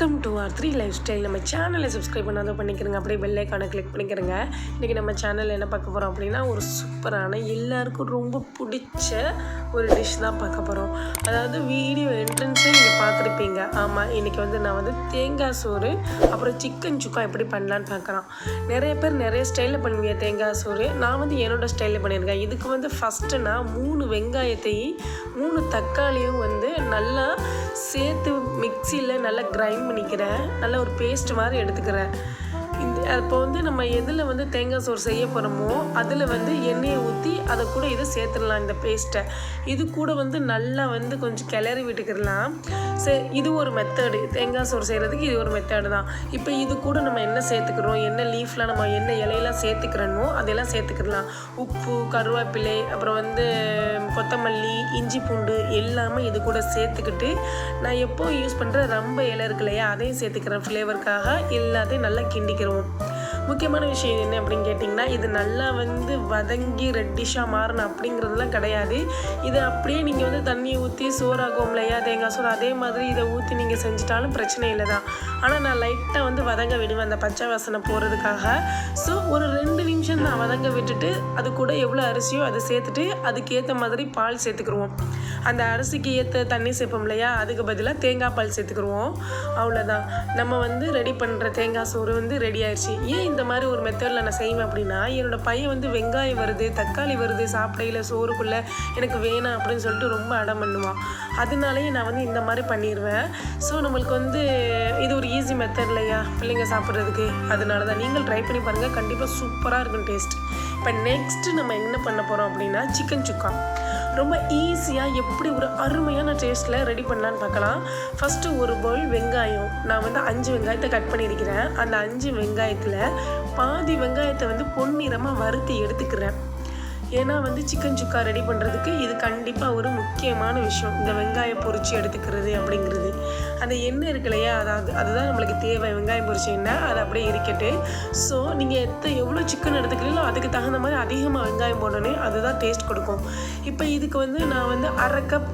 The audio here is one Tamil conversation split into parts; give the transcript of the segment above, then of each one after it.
Welcome to R three lifestyle நம்ம சேனலை சப்ஸ்கிரைப் பண்ணாதோ பண்ணிக்கிறங்க அப்படியே பெல்லைக்கான கிளிக் பண்ணிக்கிறங்க இன்றைக்கி நம்ம சேனலில் என்ன பார்க்க போகிறோம் அப்படின்னா ஒரு சூப்பரான எல்லாருக்கும் ரொம்ப பிடிச்ச ஒரு டிஷ் தான் பார்க்க போகிறோம் அதாவது வீடியோ என்ட்ரன்ஸே நீங்கள் பார்த்துருப்பீங்க. ஆமாம் இன்றைக்கி வந்து நான் வந்து தேங்காய் சோறு அப்புறம் சிக்கன் சுக்கா எப்படி பண்ணலான்னு பார்க்குறோம் நிறைய பேர் நிறைய ஸ்டைலில் பண்ணுவீங்க தேங்காய் சோறு. நான் வந்து என்னோடய ஸ்டைலில் பண்ணியிருக்கேன். இதுக்கு வந்து ஃபஸ்ட்டு நான் மூணு வெங்காயத்தையும் மூணு தக்காளியும் வந்து நல்லா சேர்த்து மிக்சியில் நல்லா கிரைண்ட் பண்ணிக்கிறேன். நல்லா ஒரு பேஸ்ட் மாதிரி எடுத்துக்கிறேன். இந்த அப்போ வந்து நம்ம எதில் வந்து தேங்காய் சோறு செய்ய போகிறோமோ அதில் வந்து எண்ணெயை ஊற்றி அதை கூட இதை சேர்த்துடலாம் இந்த பேஸ்ட்டை இது கூட வந்து நல்லா வந்து கொஞ்சம் கிளறி விட்டுக்கிடலாம். சரி இது ஒரு மெத்தடு தேங்காய் சோறு செய்கிறதுக்கு இது ஒரு மெத்தடு தான். இப்போ இது கூட நம்ம என்ன சேர்த்துக்கிறோம். என்ன லீஃப்லாம் நம்ம என்ன இலையெல்லாம் சேர்த்துக்கிறோமோ அதெல்லாம் சேர்த்துக்கிடலாம். உப்பு கருவேப்பிலை அப்புறம் வந்து கொத்தமல்லி இஞ்சி பூண்டு எல்லாமே இது கூட சேர்த்துக்கிட்டு நான் எப்போ யூஸ் பண்ணுற ரொம்ப இலை இருக்கு இல்லையா அதையும் சேர்த்துக்கிறேன் ஃப்ளேவருக்காக எல்லாத்தையும் நல்லா கிண்டிக்கிறோம். முக்கியமான விஷயம் என்ன அப்படின்னு கேட்டிங்கன்னா இது நல்லா வந்து வதங்கி ரெட்டிஷாக மாறணும் அப்படிங்கிறதுலாம் கிடையாது. இது அப்படியே நீங்கள் வந்து தண்ணியை ஊற்றி சோறாகும் இல்லையா தேங்காய் சோறு அதே மாதிரி இதை ஊற்றி நீங்கள் செஞ்சிட்டாலும் பிரச்சனை இல்லை தான் ஆனால் நான் லைட்டாக வந்து வதங்க விடுவேன் அந்த பச்சை வாசனை போகிறதுக்காக ஸோ ஒரு ரெண்டு நிமிஷம் நான் வதங்க விட்டுட்டு அது கூட எவ்வளோ அரிசியோ அதை சேர்த்துட்டு அதுக்கேற்ற மாதிரி பால் சேர்த்துக்குருவோம். அந்த அரிசிக்கு ஏற்ற தண்ணி சேர்ப்போம் இல்லையா அதுக்கு பதிலாக தேங்காய் பால் சேர்த்துக்குருவோம். அவ்வளோதான் நம்ம வந்து ரெடி பண்ணுற தேங்காய் சோறு வந்து ரெடி ஆயிடுச்சு. ஏன் இந்த மாதிரி ஒரு மெத்தடில் நான் செய்வேன் அப்படின்னா என்னோடய பையன் வந்து வெங்காயம் வருது தக்காளி வருது சாப்பிடையில் சோறுக்குள்ளே எனக்கு வேணாம் அப்படின்னு சொல்லிட்டு ரொம்ப அடம் பண்ணுவான். அதனாலேயே நான் வந்து இந்த மாதிரி பண்ணிடுவேன் ஸோ நம்மளுக்கு வந்து இது ஒரு ஈஸி மெத்தட் இல்லையா? பிள்ளைங்க சாப்பிட்றதுக்கு. அதனால தான் நீங்கள் ட்ரை பண்ணி பாருங்கள் கண்டிப்பாக சூப்பராக இருக்கும் டேஸ்ட் இப்போ நெக்ஸ்ட்டு நம்ம என்ன பண்ண போகிறோம் அப்படின்னா சிக்கன் சுக்கா ரொம்ப ஈஸியாக எப்படி ஒரு அருமையான டேஸ்ட்டில் ரெடி பண்ணலான்னு பார்க்கலாம். ஃபஸ்ட்டு ஒரு பவுல் வெங்காயம். நான் வந்து அஞ்சு வெங்காயத்தை கட் பண்ணியிருக்கிறேன். அந்த அஞ்சு வெங்காயத்தில் பாதி வெங்காயத்தை வந்து பொன்னிறமாக வறுத்து எடுத்துக்கிறேன். ஏன்னா வந்து சிக்கன் சுக்கா ரெடி பண்ணுறதுக்கு இது கண்டிப்பாக ஒரு முக்கியமான விஷயம். இந்த வெங்காயம் பொரிச்சு எடுத்துக்கிறது அப்படிங்கிறது. அந்த எண்ணெய் இருக்கு இல்லையா? அதாவது அதுதான் நம்மளுக்கு தேவை. வெங்காயம் பொரிச்ச எண்ணெய் அது அப்படியே இருக்கட்டு ஸோ நீங்கள் எத்த எவ்வளோ சிக்கன் எடுத்துக்கிறீங்களோ அதுக்கு தகுந்த மாதிரி அதிகமாக வெங்காயம் போடணும் அதுதான் டேஸ்ட் கொடுக்கும். இப்போ இதுக்கு வந்து நான் வந்து அரை கப்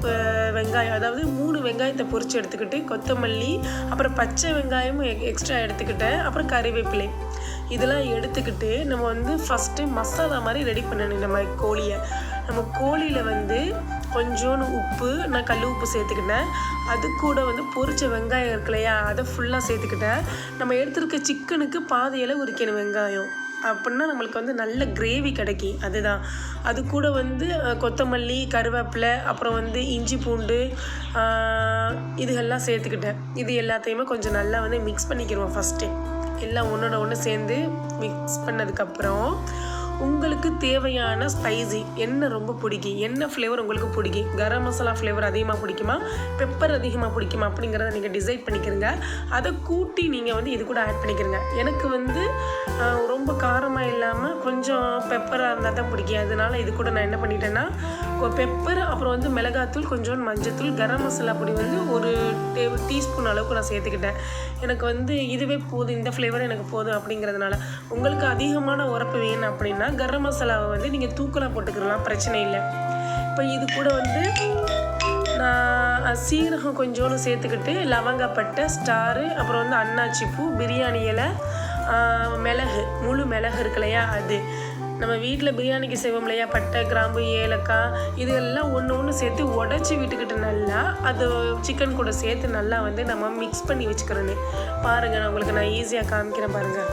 வெங்காயம் அதாவது மூணு வெங்காயத்தை பொறிச்சு எடுத்துக்கிட்டு கொத்தமல்லி அப்புறம் பச்சை வெங்காயமும் எக்ஸ்ட்ரா எடுத்துக்கிட்டேன். அப்புறம் கறிவேப்பிலை. இதெல்லாம் எடுத்துக்கிட்டு நம்ம வந்து ஃபஸ்ட்டு மசாலா மாதிரி ரெடி பண்ணணும். நம்ம கோழியை. நம்ம கோழியில் வந்து கொஞ்சோண்டு உப்பு நான் கல் உப்பு சேர்த்துக்கிட்டேன். அது கூட வந்து பொரிச்ச வெங்காயம் இருக்கு இல்லையா அதை ஃபுல்லாக சேர்த்துக்கிட்டேன். நம்ம எடுத்துருக்க சிக்கனுக்கு பாதையில் உரிக்கணும் வெங்காயம். அப்படின்னா நம்மளுக்கு வந்து நல்ல கிரேவி கிடைக்கும். அதுதான். அது கூட வந்து கொத்தமல்லி கருவேப்பிலை அப்புறம் வந்து இஞ்சி பூண்டு இதுகெல்லாம் சேர்த்துக்கிட்டேன். இது எல்லாத்தையுமே கொஞ்சம் நல்லா வந்து மிக்ஸ் பண்ணிக்கிடுவோம் ஃபஸ்ட்டு எல்லாம் ஒன்றோட ஒன்று சேர்ந்து மிக்ஸ் பண்ணதுக்கப்புறம் உங்களுக்கு தேவையான ஸ்பைசி என்ன ரொம்ப பிடிக்கும். என்ன ஃப்ளேவர் உங்களுக்கு பிடிக்கும். கரம் மசாலா ஃப்ளேவர் அதிகமாக பிடிக்குமா? பெப்பர் அதிகமாக பிடிக்குமா? அப்படிங்கிறத நீங்கள் டிசைட் பண்ணிக்கிறங்க. அதை கூட்டி நீங்கள் வந்து இது கூட ஆட் பண்ணிக்கிறங்க. எனக்கு வந்து ரொம்ப காரம் அதிகமாக இல்லாமல் கொஞ்சம் பெப்பராக இருந்தால் தான் பிடிக்கும். அதனால இது கூட நான் என்ன பண்ணிட்டேன்னா பெப்பர் அப்புறம் வந்து மிளகாத்தூள் கொஞ்சம் மஞ்சத்தூள் கரம் மசாலா பொடி வந்து ஒரு டேபிள் டீஸ்பூன் அளவுக்கு நான் சேர்த்துக்கிட்டேன். எனக்கு வந்து இதுவே போதும் இந்த ஃப்ளேவர் எனக்கு போதும் அப்படிங்கிறதுனால. உங்களுக்கு அதிகமான உரப்பு வேணும் அப்படின்னா கரம் மசாலாவை வந்து நீங்கள் தூக்கலாக போட்டுக்கலாம் பிரச்சனை இல்லை. இப்போ இது கூட வந்து நான் சீரகம் கொஞ்சோண்டு சேர்த்துக்கிட்டு லவங்கப்பட்டை ஸ்டாரு அப்புறம் வந்து அன்னாச்சி பூ பிரியாணி இலை மிளகு முழு மிளகு இருக்கு இல்லையா? அது. நம்ம வீட்டில் பிரியாணிக்கு செய்வோம் இல்லையா? பட்டை கிராம்பு ஏலக்காய் இது எல்லாம் ஒன்று ஒன்று சேர்த்து உடச்சி விட்டுக்கிட்டு நல்லா அது சிக்கன் கூட சேர்த்து நல்லா வந்து நம்ம மிக்ஸ் பண்ணி வச்சுக்கிறோன்னு பாருங்கள் நான் உங்களுக்கு நான் ஈஸியாக காமிக்கிறேன் பாருங்கள்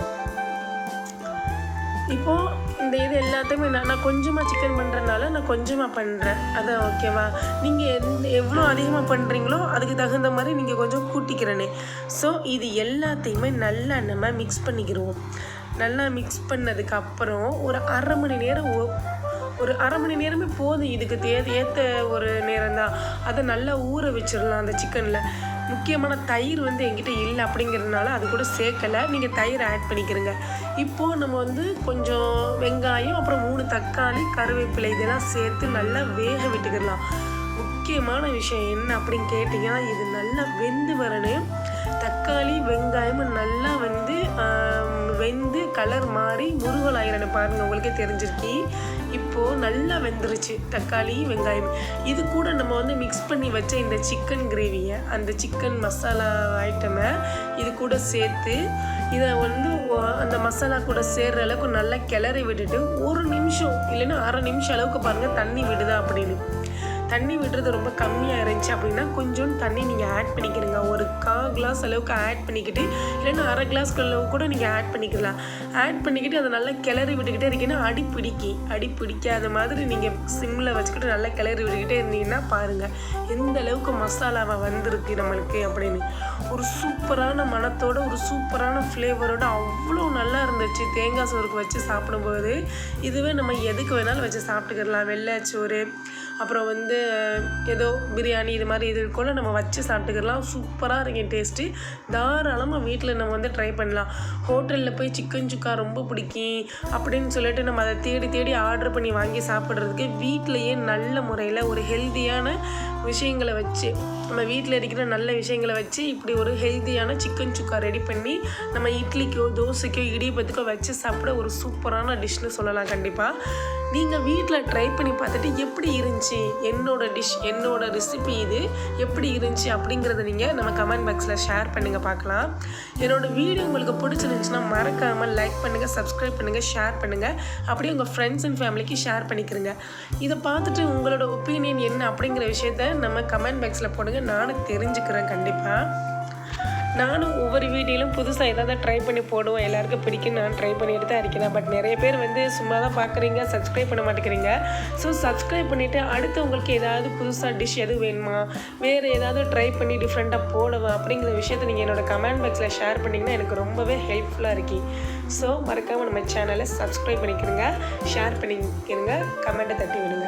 இப்போது இந்த இது எல்லாத்தையுமே நான் நான் கொஞ்சமாக சிக்கன் பண்ணுறதுனால நான் கொஞ்சமாக பண்ணுறேன் அதான் ஓகேவா நீங்கள் எந் எவ்வளோ அதிகமாக பண்ணுறீங்களோ அதுக்கு தகுந்த மாதிரி நீங்கள் கொஞ்சம் கூட்டிக்கிறேனே. ஸோ இது எல்லாத்தையுமே நல்லா நம்ம மிக்ஸ் பண்ணிக்கிடுவோம் நல்லா மிக்ஸ் பண்ணதுக்கு அப்புறம் ஒரு அரை மணி நேரம் ஒரு அரை மணி நேரமே போதும். இதுக்கு தே ஏற்ற ஒரு நேரம் தான் அதை நல்லா ஊற வச்சிடலாம் அந்த சிக்கனில் முக்கியமான தயிர் வந்து எங்கிட்ட இல்லை அப்படிங்கிறதுனால அது கூட சேர்க்கலை. நீங்கள் தயிர் ஆட் பண்ணிக்கிறங்க. இப்போது நம்ம வந்து கொஞ்சம் வெங்காயம் அப்புறம் மூணு தக்காளி கருவேப்பிலை இதெல்லாம் சேர்த்து நல்லா வேக விட்டுக்கிடலாம். முக்கியமான விஷயம் என்ன அப்படின்னு கேட்டிங்கன்னா இது நல்லா வெந்து வரணும். தக்காளி வெங்காயம் நல்லா வந்து வெந்து கலர் மாறி முருகல் ஆயிரன்னு பாருங்க உங்களுக்கே தெரிஞ்சிருக்கி. இப்போது நல்லா வெந்துருச்சு தக்காளி வெங்காயம். இது கூட நம்ம வந்து மிக்ஸ் பண்ணி வச்ச இந்த சிக்கன் கிரேவியை அந்த சிக்கன் மசாலா ஐட்டமை இது கூட சேர்த்து இதை வந்து அந்த மசாலா கூட சேர்ற அளவுக்கு நல்லா கிளறி விட்டுட்டு ஒரு நிமிஷம் இல்லைன்னா அரை நிமிஷம் அளவுக்கு பாருங்கள் தண்ணி விடுதா அப்படின்னு. தண்ணி விடுறது ரொம்ப கம்மியாக இருந்துச்சு அப்படின்னா கொஞ்சம் தண்ணி நீங்கள் ஆட் பண்ணிக்கிறீங்க ஒரு கா கிளாஸ் அளவுக்கு ஆட் பண்ணிக்கிட்டு இல்லைன்னா அரை கிளாஸ் அளவு கூட நீங்கள் ஆட் பண்ணிக்கலாம். ஆட் பண்ணிக்கிட்டு அதை நல்லா கிளறி விட்டுக்கிட்டே இருக்கீங்கன்னா அடி பிடிக்கி. அடி பிடிக்காத மாதிரி நீங்கள் சிம்மில் வச்சுக்கிட்டு நல்லா கிளறி விட்டுக்கிட்டே இருந்தீங்கன்னா பாருங்கள் எந்த அளவுக்கு மசாலாவை வந்திருக்கு நம்மளுக்கு அப்படின்னு. ஒரு சூப்பரான மணத்தோட ஒரு சூப்பரான ஃப்ளேவரோட அவ்வளோ நல்லா இருந்துச்சு. தேங்காய் சோறுக்கு வச்சு சாப்பிடும்போது. இதுவே நம்ம எதுக்கு வேணாலும் வச்சு சாப்பிட்டுக்கிடலாம். வெள்ளைச்சோறு அப்புறம் வந்து ஏதோ பிரியாணி இது மாதிரி இது கூட நம்ம வச்சு சாப்பிட்டுக்கலாம். சூப்பராக இருக்கும் டேஸ்ட்டு தாராளமாக வீட்டில் நம்ம வந்து ட்ரை பண்ணலாம். ஹோட்டலில் போய் சிக்கன் சுக்கா ரொம்ப பிடிக்கும் அப்படின்னு சொல்லிட்டு நம்ம அதை தேடி தேடி ஆர்டர் பண்ணி வாங்கி சாப்பிட்றதுக்கு வீட்டிலையே நல்ல முறையில் ஒரு ஹெல்த்தியான விஷயங்களை வச்சு நம்ம வீட்டில் இருக்கிற நல்ல விஷயங்களை வச்சு இப்படி ஒரு ஹெல்த்தியான சிக்கன் சுக்கா ரெடி பண்ணி நம்ம இட்லிக்கோ தோசைக்கோ இடியப்பத்துக்கோ வச்சு சாப்பிட ஒரு சூப்பரான டிஷ்னு சொல்லலாம் கண்டிப்பாக நீங்கள் வீட்டில் ட்ரை பண்ணி பார்த்துட்டு எப்படி இருந்துச்சு? என்னோட டிஷ் என்னோட ரெசிபி இது எப்படி இருந்துச்சு அப்படிங்கிறத நீங்கள் நம்ம கமெண்ட் பாக்ஸில் ஷேர் பண்ணுங்கள் பார்க்கலாம். என்னோட வீடியோ உங்களுக்கு பிடிச்சிருந்துச்சுன்னா மறக்காமல் லைக் பண்ணுங்கள் சப்ஸ்கிரைப் பண்ணுங்கள் ஷேர் பண்ணுங்கள் அப்படியே உங்கள் ஃப்ரெண்ட்ஸ் அண்ட் ஃபேமிலிக்கு ஷேர் பண்ணிக்கிறங்க இதை பார்த்துட்டு உங்களோட ஒப்பீனியன் என்ன அப்படிங்கிற விஷயத்த நம்ம கமெண்ட் பாக்ஸில் போடுங்க. நானும் தெரிஞ்சுக்கிறேன் கண்டிப்பாக நானும் ஒவ்வொரு வீடியோலும் புதுசாக ஏதாவது ட்ரை பண்ணி போடுவேன் எல்லாருக்கும் பிடிக்கும் நான் ட்ரை பண்ணிட்டு தான் இருக்கிறேன் பட் நிறைய பேர் வந்து சும்மா தான் பார்க்குறீங்க சப்ஸ்கிரைப் பண்ண மாட்டேங்கிறீங்க. ஸோ சப்ஸ்கிரைப் பண்ணிவிட்டு அடுத்து உங்களுக்கு ஏதாவது புதுசாக டிஷ் எதுவும் வேணுமா? வேறு ஏதாவது ட்ரை பண்ணி டிஃப்ரெண்ட்டாக போடுவேன் அப்படிங்கிற விஷயத்தை நீங்கள் என்னோடய கமெண்ட் பாக்ஸில் ஷேர் பண்ணிங்கன்னா எனக்கு ரொம்பவே ஹெல்ப்ஃபுல்லாக இருக்கு. ஸோ மறக்காமல் நம்ம சேனலை சப்ஸ்கிரைப் பண்ணிக்கிறங்க. ஷேர் பண்ணிக்கிறங்க. கமெண்ட்டை தட்டி விடுங்க.